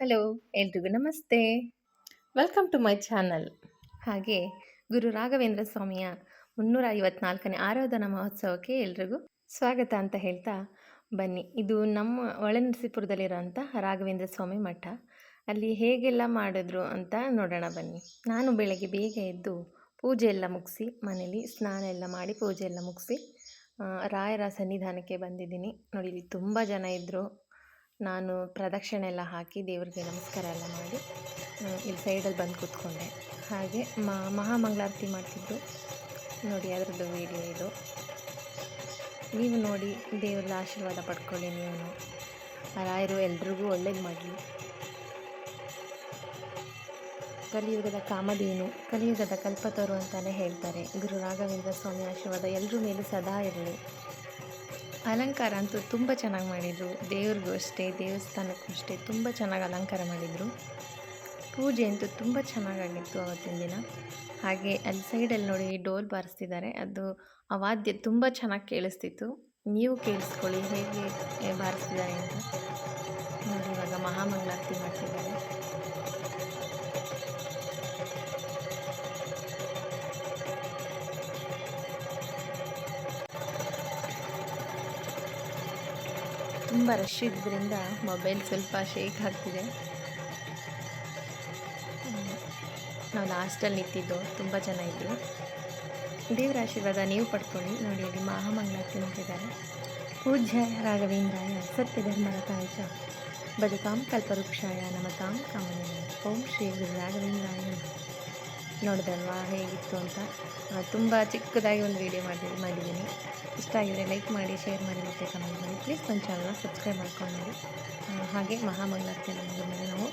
Hello ಎಲ್ರಿಗೂ ನಮಸ್ತೆ. Welcome to my channel ಹಾಗೆ ಗುರು ರಾಘವೇಂದ್ರ ಸ್ವಾಮಿಯ ಮುನ್ನೂರ ಐವತ್ನಾಲ್ಕನೇ ಆರಾಧನಾ ಮಹೋತ್ಸವಕ್ಕೆ ಎಲ್ರಿಗೂ ಸ್ವಾಗತ ಅಂತ ಹೇಳ್ತಾ ಬನ್ನಿ. ಇದು ನಮ್ಮ ಒಳನರಸೀಪುರದಲ್ಲಿರೋಂಥ ರಾಘವೇಂದ್ರ ಸ್ವಾಮಿ ಮಠ. ಅಲ್ಲಿ ಹೇಗೆಲ್ಲ ಮಾಡಿದ್ರು ಅಂತ ನೋಡೋಣ ಬನ್ನಿ. ನಾನು ಬೆಳಗ್ಗೆ ಬೇಗ ಎದ್ದು ಪೂಜೆ ಎಲ್ಲ ಮುಗಿಸಿ ಮನೇಲಿ ಸ್ನಾನ ಎಲ್ಲ ಮಾಡಿ ಪೂಜೆ ಎಲ್ಲ ಮುಗಿಸಿ ರಾಯರ ಸನ್ನಿಧಾನಕ್ಕೆ ಬಂದಿದ್ದೀನಿ. ನೋಡಿ ಇಲ್ಲಿ ತುಂಬ ಜನ ಇದ್ದರು ನಾನು ಪ್ರದಕ್ಷಿಣೆ ಎಲ್ಲ ಹಾಕಿ ದೇವರಿಗೆ ನಮಸ್ಕಾರ ಎಲ್ಲ ಮಾಡಿ ಇಲ್ಲಿ ಸೈಡಲ್ಲಿ ಬಂದು ಕೂತ್ಕೊಂಡೆ. ಹಾಗೆ ಮಹಾಮಂಗಳಾರತಿ ಮಾಡ್ತಿದ್ದು ನೋಡಿ ಅದರದ್ದು ವಿಡಿಯೋ ಇದು. ನೀವು ನೋಡಿ ದೇವ್ರದ ಆಶೀರ್ವಾದ ಪಡ್ಕೊಳ್ಳಿ ನೀವು ರಾಯರು ಎಲ್ರಿಗೂ ಒಳ್ಳೇದು ಮಾಡಲಿ. ಕಲಿಯುಗದ ಕಾಮಧೇನು, ಕಲಿಯುಗದ ಕಲ್ಪತರು ಅಂತಲೇ ಹೇಳ್ತಾರೆ. ಗುರು ರಾಘವೇಂದ್ರ ಸ್ವಾಮಿ ಆಶೀರ್ವಾದ ಎಲ್ಲರೂ ಮೇಲೂ ಸದಾ ಇರಲಿ. ಅಲಂಕಾರ ಅಂತೂ ತುಂಬ ಚೆನ್ನಾಗಿ ಮಾಡಿದರು. ದೇವ್ರಿಗೂ ಅಷ್ಟೇ, ದೇವಸ್ಥಾನಕ್ಕೂ ಅಷ್ಟೇ ತುಂಬ ಚೆನ್ನಾಗಿ ಅಲಂಕಾರ ಮಾಡಿದರು. ಪೂಜೆ ಅಂತೂ ತುಂಬ ಚೆನ್ನಾಗಾಗಿತ್ತು ಅವತ್ತಿನ ದಿನ. ಹಾಗೆ ಅಲ್ಲಿ ಸೈಡಲ್ಲಿ ನೋಡಿ ಡೋಲ್ ಬಾರಿಸ್ತಿದ್ದಾರೆ. ಅದು ಆ ವಾದ್ಯ ತುಂಬ ಚೆನ್ನಾಗಿ ಕೇಳಿಸ್ತಿತ್ತು. ನೀವು ಕೇಳಿಸ್ಕೊಳ್ಳಿ ಹೇಗೆ ಬಾರಿಸ್ತಿದ್ದಾರೆ ಅಂತ. ನೋಡಿ ಇವಾಗ ಮಹಾಮಂಗಳಾರತಿ ತುಂಬ ರಶ್ ಇದ್ದರಿಂದ ಮೊಬೈಲ್ ಸ್ವಲ್ಪ ಶೇಕ್ ಆಗ್ತಿದೆ. ನಾವು ಲಾಸ್ಟಲ್ಲಿ ನಿಂತಿದ್ದು, ತುಂಬ ಜನ ಇದ್ದರು ದೇವರ ಆಶೀರ್ವಾದ ನೀವು ಪಡ್ಕೊಳ್ಳಿ. ನೋಡಿ, ಇಲ್ಲಿ ಮಹಾಮಂಗಳಾರತಿ ನಿಂತಿದ್ದಾರೆ ಪೂಜ್ಯ ರಾಘವೇಂದ್ರಾಯ ಸತ್ಯ ಧರ್ಮರತಾಯ ಚ ಬದುಕಾಂ ಕಲ್ಪವೃಕ್ಷಾಯ ನಮತಾಂ ಕಾಮನ ಓಂ ಶ್ರೀ ಗುರು ರಾಘವೇಂದ್ರಾಯ ನೋಡಿದಲ್ವಾ ಹೇಗಿತ್ತು ಅಂತ. ತುಂಬ ಚಿಕ್ಕದಾಗಿ ಒಂದು ವೀಡಿಯೋ ಮಾಡಿ, ಮಾಡಿದ್ದೀನಿ. ಇಷ್ಟ ಆಗಿದೆ ಲೈಕ್ ಮಾಡಿ ಶೇರ್ ಮಾಡಿ ಮತ್ತು ಕಮೆಂಟ್ ಮಾಡಿ. ಪ್ಲೀಸ್ ನನ್ನ ಚಾನಲ್ನ ಸಬ್ಸ್ಕ್ರೈಬ್ ಮಾಡ್ಕೊಂಡು ಹಾಗೆ ಮಹಾಮಂಗಳಾರತಿ ಮುಗಿದ ಮೇಲೆ ನಾವು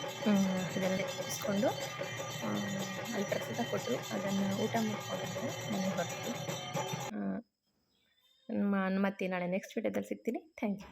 ಇದನ್ನು ಇಸ್ಕೊಂಡು ಅಲ್ಲಿ ಪ್ರಸಾದ ಕೊಟ್ಟು ಅದನ್ನು ಊಟ ಮಾಡ್ಕೊಂಡು ಮನೆಗೆ ಬರ್ತೀವಿ ಮತ್ತೆ ನಾಳೆ ನೆಕ್ಸ್ಟ್ ವೀಡಿಯೋದಲ್ಲಿ ಸಿಗ್ತೀನಿ. Thank you